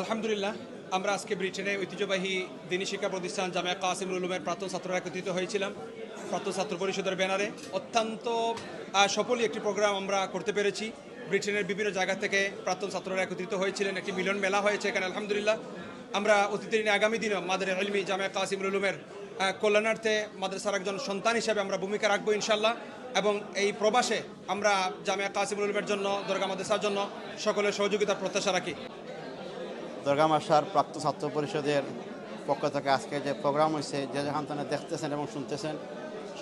আলহামদুলিল্লাহ, আমরা আজকে ব্রিটেনে ঐতিহ্যবাহী দিনী শিক্ষা প্রতিষ্ঠান জামিয়া কাসিমুল উলুমের প্রাক্তন ছাত্ররা একত্রিত হয়েছিলাম। প্রাক্তন ছাত্র পরিষদের ব্যানারে অত্যন্ত সফলই একটি প্রোগ্রাম আমরা করতে পেরেছি। ব্রিটেনের বিভিন্ন জায়গা থেকে প্রাক্তন ছাত্ররা একত্রিত হয়েছিলেন। একটি মিলন মেলা হয়েছে এখানে, আলহামদুলিল্লাহ। আমরা অতীতের দিনে আগামী দিনে মাদের আলমী জামিয়া কাসিমুল উলুমের কল্যাণার্থে মাদ্রাসার একজন সন্তান হিসেবে আমরা ভূমিকা রাখব ইনশাল্লাহ এবং এই প্রবাসে আমরা জামিয়া কাসিমুল উলুমের জন্য, দরগা মাদ্রাসার জন্য সকলের সহযোগিতার প্রত্যাশা রাখি। দরগামাশার প্রাপ্ত ছাত্র পরিষদের পক্ষ থেকে আজকে যে প্রোগ্রাম হয়েছে, যে থেকে দেখতেছেন এবং শুনতেছেন,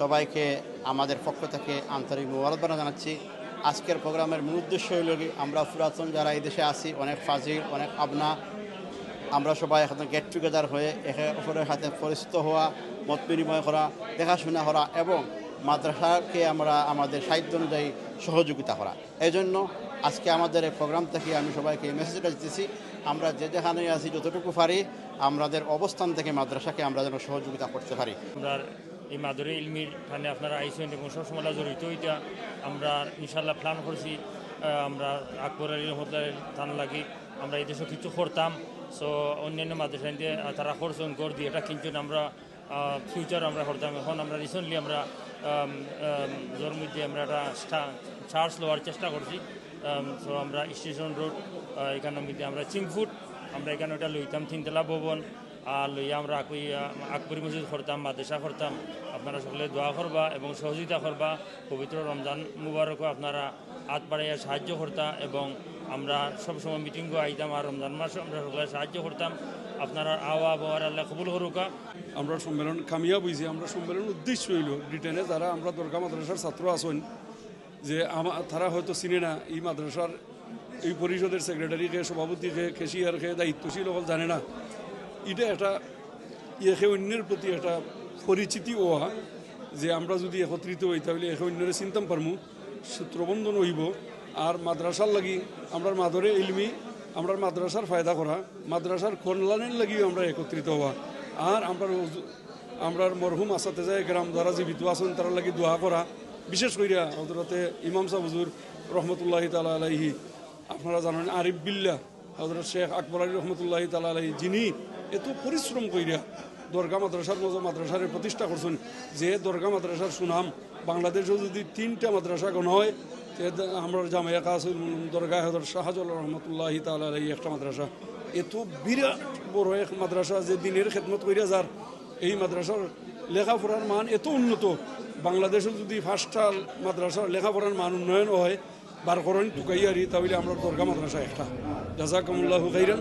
সবাইকে আমাদের পক্ষ থেকে আন্তরিক মোবারকবাদ জানাচ্ছি। আজকের প্রোগ্রামের মূল উদ্দেশ্য হইল আমরা পুরাতন যারা এই দেশে আছি, অনেক ফাজিল, অনেক আপনা আমরা সবাই এখন গেট টুগেদার হয়ে একে অপরের হাতে পরিচিত হওয়া, মত বিনিময় করা, দেখাশোনা করা এবং মাদ্রাসাকে আমরা আমাদের সাহিত্য অনুযায়ী সহযোগিতা করা। এই জন্য আজকে আমাদের এই প্রোগ্রাম থেকে আমি সবাইকে এই মেসেজটা দিতেছি, আমরা যে যেখানে আছি, যতটুকু পারি, আমাদের অবস্থান থেকে মাদ্রাসাকে আমরা যেন সহযোগিতা করতে পারি। আমরা এই মাদুরে ইলমির ঠানে আপনারা আইসেন এবং সবসময় জড়িত হইতা আমরা ইনশাল্লাহ প্ল্যান করছি আমরা আকবর আলী রহমতুল্লাহ থান লাগি, আমরা এই দেশে কিছু করতাম। সো অন্যান্য মাদ্রাসা তারা করছেন, গড় দিয়ে এটা কিন্তু আমরা ফিউচার আমরা করতাম এখন আমরা রিসেন্টলি আমরা জোর মধ্যে আমরা একটা চার্জ লওয়ার চেষ্টা করছি। সো আমরা স্টেশন রোড এখানের মধ্যে আমরা চিংফুট আমরা এখানে ওটা লইতাম তিনতলা ভবন। আর লইয়া আমরা আকই আকবরী মসজিদ করতাম মাদ্রাসা করতাম আপনারা সকলে দোয়া করবা এবং সহযোগিতা করবা। পবিত্র রমজান মুবারকও আপনারা হাত বাড়াইয়া সাহায্য করতা এবং আমরা সবসময় মিটিংও আইতাম। আর রমজান মাসে আমরা সকলে সাহায্য করতাম। আপনারা আওয়া আল্লাহ কবুল করুকা আমরা সম্মেলন কামিয়াব হয়েছি আমরা সম্মেলন উদ্দেশ্য হইল ব্রিটেনে যারা আমরা দরগা মাদ্রাসার ছাত্র আছেন, যে তারা হয়তো চিনে না, এই মাদ্রাসার, এই পরিষদের সেক্রেটারিকে সভাপতিকে কেশিয়ারকে দায়িত্বশীল হল জানে না। এটা একটা ইয়েকে অন্যের প্রতি একটা পরিচিতি হওয়া, যে আমরা যদি একত্রিত হই, তাহলে একে অন্যরে চিন্তাম পারমু, সূত্রবন্ধন হইব, আর মাদ্রাসার লাগি আমরা মাদরে ইলমি আমরা মাদ্রাসার ফায়দা করা, মাদ্রাসার কল্যাণের লাগিও আমরা একত্রিত হওয়া। আর আমরা আমরা মরহুম আসাতে যায় গ্রাম যারা জীবিত আছেন, তার লাগি দোয়া করা। বিশেষ করিয়া হজরতে ইমাম সাহ হুজুর রহমতুল্লাহ তালা আলাইহি, আপনারা জানেন আরিফ বিল্লা হজরত শেখ আকবর আলী রহমতুল্লাহ তালা আলাইহি, যিনি এত পরিশ্রম করিয়া দরগা মাদ্রাসার মতো মাদ্রাসারে প্রতিষ্ঠা করছেন, যে দরগা মাদ্রাসার সুনাম বাংলাদেশে যদি তিনটা মাদ্রাসা গণ হয় আমরা জামাইয়া কাসুল দরগাহ হজর শাহজাল রহমতুল্লাহ তাল একটা মাদ্রাসা। এত বিরাট বড় এক মাদ্রাসা যে দিনের খেদমত করিয়া যার, এই মাদ্রাসার লেখাপড়ার মান এত উন্নত। বাংলাদেশে যদি ফার্স্টটা মাদ্রাসার লেখাপড়ার মান উন্নয়ন হয়, বার করেন টুকাইয়ারি, তাহলে আমরা দরগা মাদ্রাসা একটা। জাজাকামুল্লাহ খাইরান।